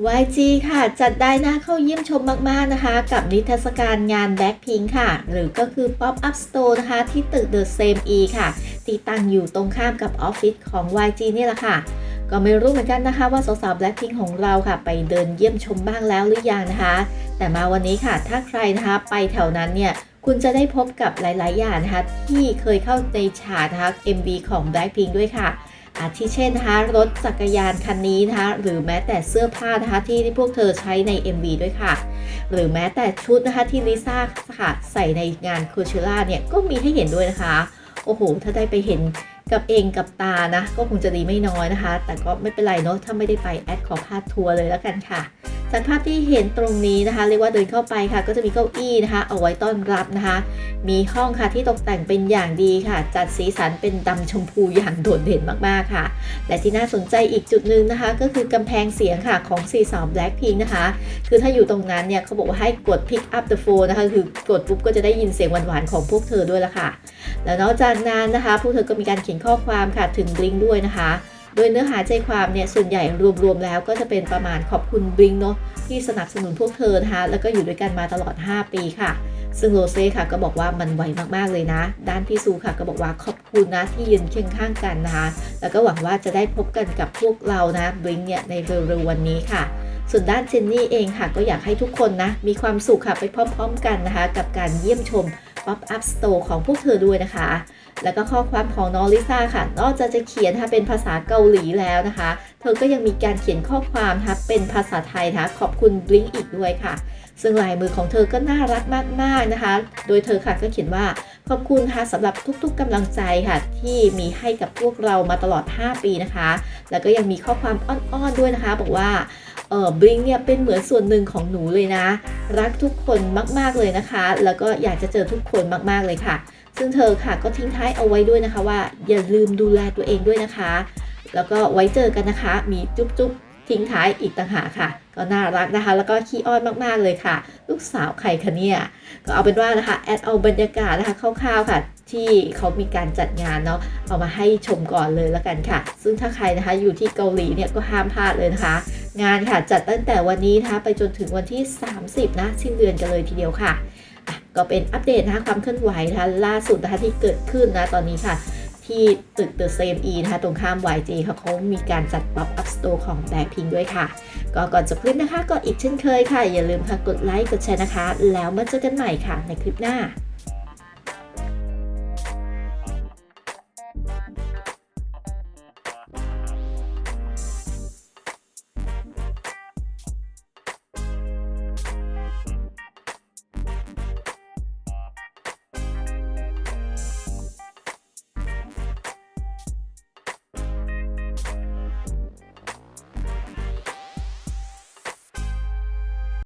YG ค่ะ จัดได้น่าเข้าเยี่ยมชมมาก ๆ นะคะ กับนิทรรศการงาน Blackpink ค่ะ หรือก็คือ Pop Up Store นะคะ ที่ตึก The Same E ค่ะที่ตั้งอยู่ตรงข้ามกับออฟฟิศของ YG นี่แหละค่ะ ก็ไม่รู้เหมือนกันนะคะว่าสาวๆ Blackpink ของเราค่ะ ไปเดินเยี่ยมชมบ้างแล้วหรือยังนะคะ แต่มาวันนี้ค่ะ ถ้าใครนะคะไปแถวนั้นเนี่ยคุณจะได้พบกับหลาย ๆ อย่างนะคะที่เคยเข้าในฉากนะคะ MV ของ Blackpink ด้วยค่ะ อาทิเช่นนะคะรถจักรยานคันนี้นะคะหรือแม้แต่เสื้อผ้านะคะที่พวกเธอใช้ใน MV ด้วยค่ะ หรือแม้แต่ชุดนะคะที่ลิซ่าค่ะใส่ในงานโคเชล่าเนี่ยก็มีให้เห็นด้วยนะคะ โอ้โห ถ้าได้ไปเห็นกับเองกับตานะ ก็คงจะดีไม่น้อยนะคะ แต่ก็ไม่เป็นไรเนาะถ้าไม่ได้ไปแอดขอพาดทัวร์เลยแล้วกันค่ะ จากภาพที่เห็นตรงนี้นะคะ เรียกว่าเดินเข้าไปค่ะ ก็จะมีเก้าอี้นะคะ เอาไว้ต้อนรับนะคะ มีห้องค่ะที่ตกแต่งเป็นอย่างดีค่ะ จัดสีสันเป็นดำชมพูอย่างโดดเด่นมากๆค่ะ และที่น่าสนใจอีกจุดหนึ่งนะคะ ก็คือกำแพงเสียงค่ะของ4สาว Blackpink นะคะ คือถ้าอยู่ตรงนั้นเนี่ยเขาบอกว่าให้กด pick up the phone นะคะ คือกดปุ๊บก็จะได้ยินเสียงหวานๆของพวกเธอด้วยละค่ะ แล้วนอกจากนั้นนะคะ พวกเธอก็มีการเขียนข้อความค่ะถึง Blink ด้วยนะคะ โดยเนื้อหาใจความเนี่ยส่วนใหญ่รวมๆแล้วก็จะเป็นประมาณขอบคุณ Blink เนาะที่สนับสนุนพวกเธอนะคะแล้วก็อยู่ด้วยกันมาตลอด 5 ปีค่ะ ซึ่งโรเซ่ค่ะก็บอกว่ามันไวมากๆเลยนะ ด้านพี่ซูค่ะก็บอกว่าขอบคุณนะที่ยืนเคียงข้างกันนะคะ แล้วก็หวังว่าจะได้พบกันกับพวกเรานะบลิงเนี่ยในเร็วๆวันนี้ค่ะส่วนด้านเจนนี่เองค่ะก็อยากให้ทุกคนนะมีความสุขค่ะไปพร้อม ๆ กันนะคะ กับการเยี่ยมชม Pop Up Store ของพวกเธอด้วยนะคะ แล้วก็ข้อความของน้องลิซ่าค่ะ นอกจากจะเขียนนะคะเป็นภาษาเกาหลีแล้วนะคะ เธอก็ยังมีการเขียนข้อความนะคะเป็นภาษาไทยนะคะขอบคุณบลิงอีกด้วยค่ะ ซึ่งลายมือของเธอก็น่ารักมากๆนะคะ โดยเธอค่ะก็เขียนว่าขอบคุณค่ะสำหรับทุกๆกำลังใจค่ะ ที่มีให้กับพวกเรามาตลอด 5 ปีนะคะ แล้วก็ยังมีข้อความอ้อนๆด้วยนะคะ บอกว่า เออบลิงเนี่ยเป็นเหมือนส่วนหนึ่งของหนูเลยนะ รักทุกคนมากๆเลยนะคะ แล้วก็อยากจะเจอทุกคนมากๆเลยค่ะ ซึ่งเธอค่ะก็ทิ้งท้ายเอาไว้ด้วยนะคะว่า อย่าลืมดูแลตัวเองด้วยนะคะ แล้วก็ไว้เจอกันนะคะ มีจุ๊บจุ๊บทิ้งท้ายอีกต่างหากค่ะ ก็น่ารักนะคะ แล้วก็ขี้อ้อนมากๆเลยค่ะ ลูกสาวใครคะเนี่ยก็เอาเป็นว่านะคะแอดเอาบรรยากาศนะคะคร่าวๆค่ะ ที่เขามีการจัดงานเนาะเอามาให้ชมก่อนเลยแล้วกันค่ะ ซึ่งถ้าใครนะคะอยู่ที่เกาหลีเนี่ยก็ห้ามพลาดเลยนะคะ งานค่ะจัดตั้งแต่วันนี้นะคะไปจนถึงวันที่ 30 นะสิ้นเดือนกันเลยทีเดียวค่ะ ก็เป็นอัปเดตนะคะความเคลื่อนไหวนะคะล่าสุดนะคะที่เกิดขึ้นนะตอนนี้ค่ะ ที่ตึก The Same E นะคะตรงข้าม YG ค่ะเขามีการจัด Pop Up Store ของ Blackpink ด้วยค่ะ ก็ก่อนจะคลิปนะคะ ก็อีกเช่นเคยค่ะ อย่าลืมค่ะกดไลค์กดแชร์นะคะ แล้วมาเจอกันใหม่ค่ะในคลิปหน้า